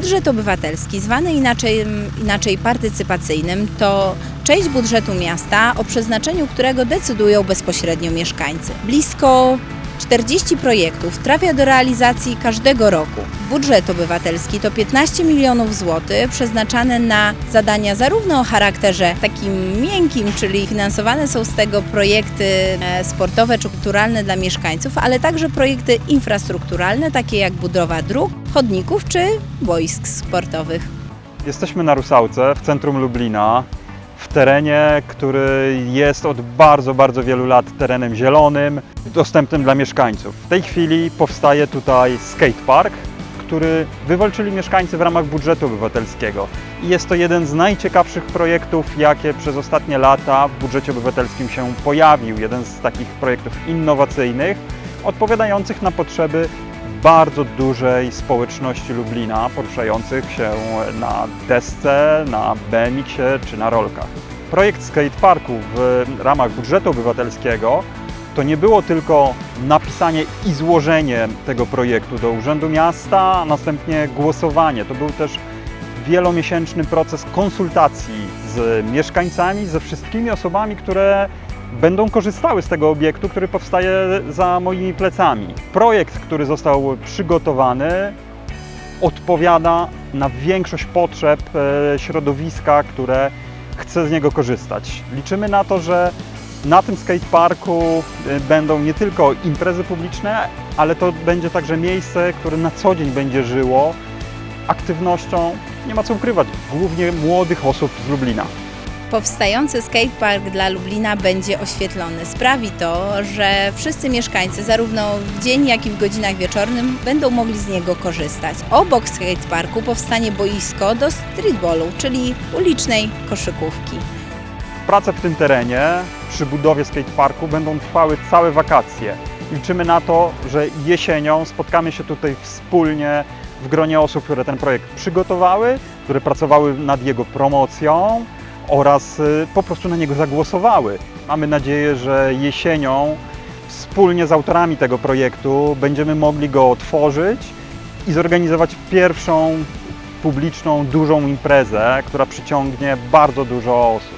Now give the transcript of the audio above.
Budżet obywatelski, zwany inaczej, inaczej partycypacyjnym, to część budżetu miasta, o przeznaczeniu którego decydują bezpośrednio mieszkańcy. Blisko 40 projektów trafia do realizacji każdego roku. Budżet obywatelski to 15 milionów złotych przeznaczane na zadania zarówno o charakterze takim miękkim, czyli finansowane są z tego projekty e, sportowe czy kulturalne dla mieszkańców, ale także projekty infrastrukturalne, takie jak budowa dróg, chodników czy boisk sportowych. Jesteśmy na Rusałce, w centrum Lublina, w terenie, który jest od bardzo, bardzo wielu lat terenem zielonym, dostępnym dla mieszkańców. W tej chwili powstaje tutaj skatepark, który wywalczyli mieszkańcy w ramach budżetu obywatelskiego. I jest to jeden z najciekawszych projektów, jakie przez ostatnie lata w budżecie obywatelskim się pojawił. Jeden z takich projektów innowacyjnych, odpowiadających na potrzeby bardzo dużej społeczności Lublina, poruszających się na desce, na BMX-ie czy na rolkach. Projekt skateparku w ramach budżetu obywatelskiego to nie było tylko napisanie i złożenie tego projektu do Urzędu Miasta, a następnie głosowanie. To był też wielomiesięczny proces konsultacji z mieszkańcami, ze wszystkimi osobami, które będą korzystały z tego obiektu, który powstaje za moimi plecami. Projekt, który został przygotowany, odpowiada na większość potrzeb e, środowiska, które chce z niego korzystać. Liczymy na to, że na tym skateparku e, będą nie tylko imprezy publiczne, ale to będzie także miejsce, które na co dzień będzie żyło aktywnością, nie ma co ukrywać, głównie młodych osób z Lublina. Powstający skatepark dla Lublina będzie oświetlony. Sprawi to, że wszyscy mieszkańcy, zarówno w dzień, jak i w godzinach wieczornym, będą mogli z niego korzystać. Obok skateparku powstanie boisko do streetballu, czyli ulicznej koszykówki. Prace w tym terenie przy budowie skateparku będą trwały całe wakacje. Liczymy na to, że jesienią spotkamy się tutaj wspólnie w gronie osób, które ten projekt przygotowały, które pracowały nad jego promocją oraz y, po prostu na niego zagłosowały. Mamy nadzieję, że jesienią wspólnie z autorami tego projektu będziemy mogli go otworzyć i zorganizować pierwszą publiczną, dużą imprezę, która przyciągnie bardzo dużo osób.